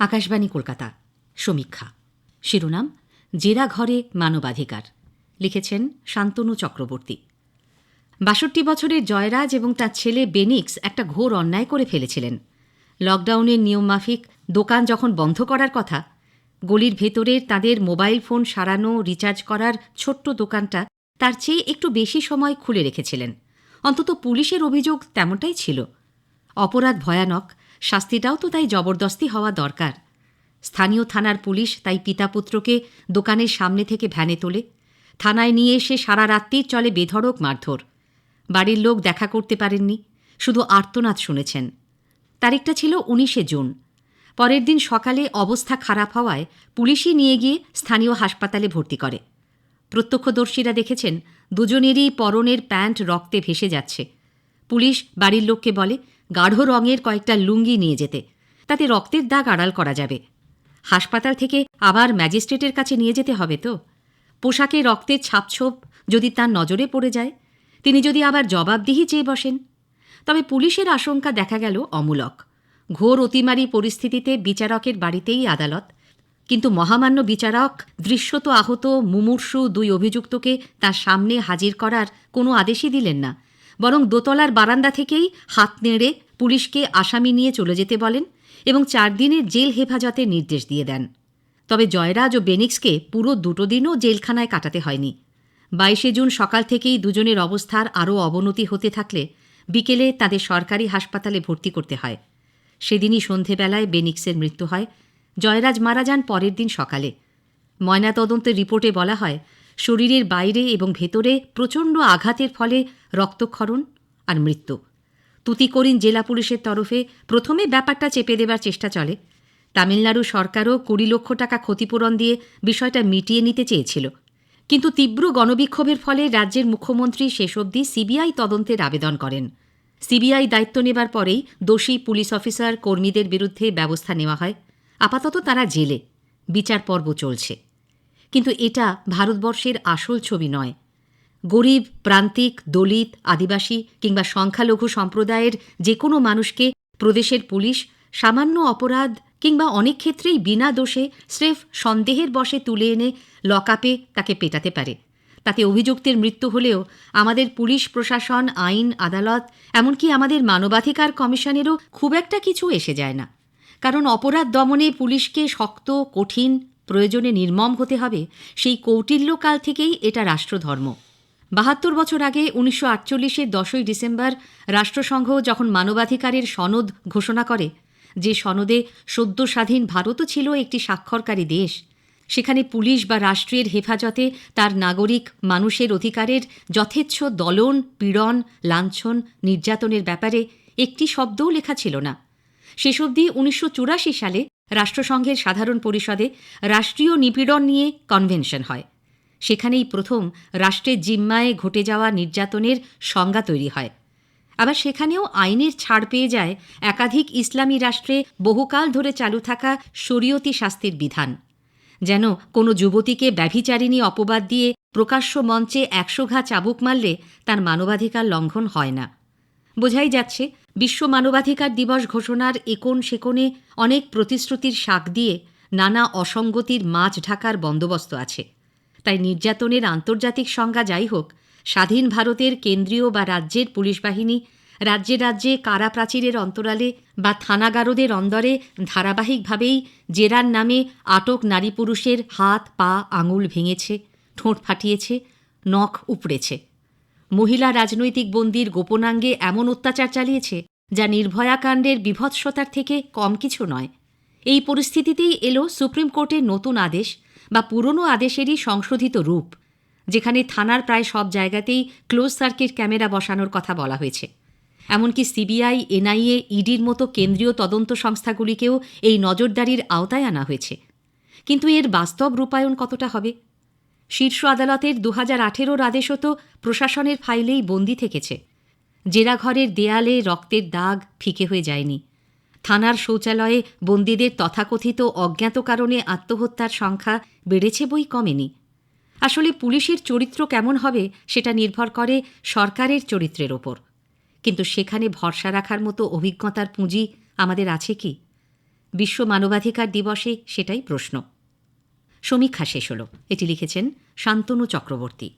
আকাশবাণী কলকাতা। সমীক্ষা। শিরোনাম, জেরা ঘরে মানবাধিকার। লিখেছেন শান্তনু চক্রবর্তী। বাষট্টি বছরের জয়রাজ এবং তার ছেলে বেনিক্স একটা ঘোর অন্যায় করে ফেলেছিলেন। লকডাউনের নিয়মমাফিক দোকান যখন বন্ধ করার কথা, গলির ভেতরের তাদের মোবাইল ফোন সারানো, রিচার্জ করার ছোট্ট দোকানটা তার চেয়ে একটু বেশি সময় খুলে রেখেছিলেন। অন্তত পুলিশের অভিযোগ তেমনটাই ছিল। অপরাধ ভয়ানক শাস্তিটাও তো তাই জবরদস্তি হওয়া দরকার। স্থানীয় থানার পুলিশ তাই পিতা পুত্রকে দোকানের সামনে থেকে ভ্যানে তোলে। থানায় নিয়ে এসে সারা রাত্রির চলে বেধড়ক মারধর। বাড়ির লোক দেখা করতে পারেননি, শুধু আর্তনাদ শুনেছেন। তারিখটা ছিল উনিশে জুন। পরের দিন সকালে অবস্থা খারাপ হওয়ায় পুলিশই নিয়ে গিয়ে স্থানীয় হাসপাতালে ভর্তি করে। প্রত্যক্ষদর্শীরা দেখেছেন, দুজনেরই পরনের প্যান্ট রক্তে ভেসে যাচ্ছে। পুলিশ বাড়ির লোককে বলে গাঢ় রঙের কয়েকটা লুঙ্গি নিয়ে যেতে। তাতে রক্তের দাগ আড়াল করা যাবে। হাসপাতাল থেকে আবার ম্যাজিস্ট্রেটের কাছে নিয়ে যেতে হবে তো? পোশাকে রক্তের ছাপছোপ যদি তার নজরে পড়ে যায়, তিনি যদি আবার জবাবদিহি চেয়ে বসেন? তবে পুলিশের আশঙ্কা দেখা গেল অমূলক। ঘোর অতিমারি পরিস্থিতিতে বিচারকের বাড়িতেই আদালত। কিন্তু মহামান্য বিচারক, দৃশ্যত আহত মুমূর্ষু দুই অভিযুক্তকে তার সামনে হাজির করার কোনো আদেশই দিলেন না। বরং দোতলার বারান্দা থেকেই হাত নেড়ে পুলিশকে আসামি নিয়ে চলে যেতে বলেন এবং চার দিনের জেল হেফাজতের নির্দেশ দিয়ে দেন। তবে জয়রাজ ও বেনিক্সকে পুরো দুটো দিনও জেলখানায় কাটাতে হয়নি। বাইশে জুন সকাল থেকেই দুজনের অবস্থার আরও অবনতি হতে থাকলে বিকেলে তাদের সরকারি হাসপাতালে ভর্তি করতে হয়। সেদিনই সন্ধেবেলায় বেনিক্সের মৃত্যু হয়। জয়রাজ মারা যান পরের দিন সকালে। ময়নাতদন্তের রিপোর্টে বলা হয় শরীরের বাইরে এবং ভেতরে প্রচণ্ড আঘাতের ফলে রক্তক্ষরণ আর মৃত্যু। তুতিকোরিন জেলা পুলিশের তরফে প্রথমে ব্যাপারটা চেপে দেবার চেষ্টা চলে। তামিলনাড়ু সরকারও কুড়ি লক্ষ টাকা ক্ষতিপূরণ দিয়ে বিষয়টা মিটিয়ে নিতে চেয়েছিল। কিন্তু তীব্র গণবিক্ষোভের ফলে রাজ্যের মুখ্যমন্ত্রী শেষ অবধি সিবিআই তদন্তের আবেদন করেন। সিবিআই দায়িত্ব নেবার পরেই দোষী পুলিশ অফিসার কর্মীদের বিরুদ্ধে ব্যবস্থা নেওয়া হয়। আপাতত তারা জেলে। বিচার পর্ব চলছে। কিন্তু এটা ভারতবর্ষের আসল ছবি নয়। গরিব, প্রান্তিক, দলিত, আদিবাসী কিংবা সংখ্যালঘু সম্প্রদায়ের যে কোনো মানুষকে প্রদেশের পুলিশ, সামান্য অপরাধ কিংবা অনেক ক্ষেত্রেই বিনা দোষে স্রেফ সন্দেহের বশে তুলে এনে লকআপে তাকে পেটাতে পারে। তাতে অভিযুক্তের মৃত্যু হলেও আমাদের পুলিশ প্রশাসন, আইন, আদালত, এমনকি আমাদের মানবাধিকার কমিশনেরও খুব একটা কিছু এসে যায় না। কারণ অপরাধ দমনে পুলিশকে শক্ত, কঠিন প্রয়োজনে নির্মম হতে হবে, সেই কৌটিল্যকাল থেকেই এটা রাষ্ট্রধর্ম। বাহাত্তর বছর আগে উনিশশো আটচল্লিশের দশই ডিসেম্বর রাষ্ট্রসংঘ যখন মানবাধিকারের সনদ ঘোষণা করে, যে সনদে সদ্য স্বাধীন ভারতও ছিল একটি স্বাক্ষরকারী দেশ, সেখানে পুলিশ বা রাষ্ট্রের হেফাজতে তার নাগরিক মানুষের অধিকারের যথেচ্ছ দলন, পীড়ন, লাঞ্ছন, নির্যাতনের ব্যাপারে একটি শব্দও লেখা ছিল না। শেষ অবধি উনিশশো চুরাশি সালে রাষ্ট্রসংঘের সাধারণ পরিষদে রাষ্ট্রীয় নিপীড়ন নিয়ে কনভেনশন হয়। সেখানেই প্রথম রাষ্ট্রের জিম্মায় ঘটে যাওয়া নির্যাতনের সংজ্ঞা তৈরি হয়। আবার সেখানেও আইনের ছাড় পেয়ে যায় একাধিক ইসলামী রাষ্ট্রে বহুকাল ধরে চালু থাকা শরীয়তি শাস্তির বিধান। যেন কোনো যুবতীকে ব্যভিচারিণী অপবাদ দিয়ে প্রকাশ্য মঞ্চে একশো ঘা চাবুক মারলে তার মানবাধিকার লঙ্ঘন হয় না। বোঝাই যাচ্ছে বিশ্ব মানবাধিকার দিবস ঘোষণার একোন সেকোনে অনেক প্রতিশ্রুতির শাক দিয়ে নানা অসঙ্গতির মাছ ঢাকার বন্দোবস্ত আছে। তাই নির্যাতনের আন্তর্জাতিক সংজ্ঞা যাই হোক, স্বাধীন ভারতের কেন্দ্রীয় বা রাজ্যের পুলিশ বাহিনী রাজ্যে রাজ্যে কারা প্রাচীরের অন্তরালে বা থানাগারদের অন্দরে ধারাবাহিকভাবেই জেরার নামে আটক নারী পুরুষের হাত, পা, আঙুল ভেঙেছে, ঠোঁট ফাটিয়েছে, নখ উপড়েছে। মহিলা রাজনৈতিক বন্দির গোপনাঙ্গে এমন অত্যাচার চালিয়েছে যা নির্ভয়াকাণ্ডের বিভৎসতার থেকে কম কিছু নয়। এই পরিস্থিতিতেই এলো সুপ্রিম কোর্টের নতুন আদেশ বা পুরনো আদেশেরই সংশোধিত রূপ, যেখানে থানার প্রায় সব জায়গাতেই ক্লোজ সার্কিট ক্যামেরা বসানোর কথা বলা হয়েছে। এমনকি সিবিআই, এনআইএ, ইডির মতো কেন্দ্রীয় তদন্ত সংস্থাগুলিকেও এই নজরদারির আওতায় আনা হয়েছে। কিন্তু এর বাস্তব রূপায়ণ কতটা হবে? শীর্ষ আদালতের দু হাজার আঠেরোর আদেশও তো প্রশাসনের ফাইলেই বন্দি থেকেছে। জেরাঘরের দেয়ালে রক্তের দাগ ফিকে হয়ে যায়নি। থানার শৌচালয়ে বন্দীদের তথাকথিত অজ্ঞাত কারণে আত্মহত্যার সংখ্যা বেড়েছে বই কমেনি। আসলে পুলিশের চরিত্র কেমন হবে সেটা নির্ভর করে সরকারের চরিত্রের ওপর। কিন্তু সেখানে ভরসা রাখার মতো অভিজ্ঞতার পুঁজি আমাদের আছে কি? বিশ্ব মানবাধিকার দিবসে সেটাই প্রশ্ন। সমীক্ষা শেষ হলো। এটি লিখেছেন শান্তনু চক্রবর্তী।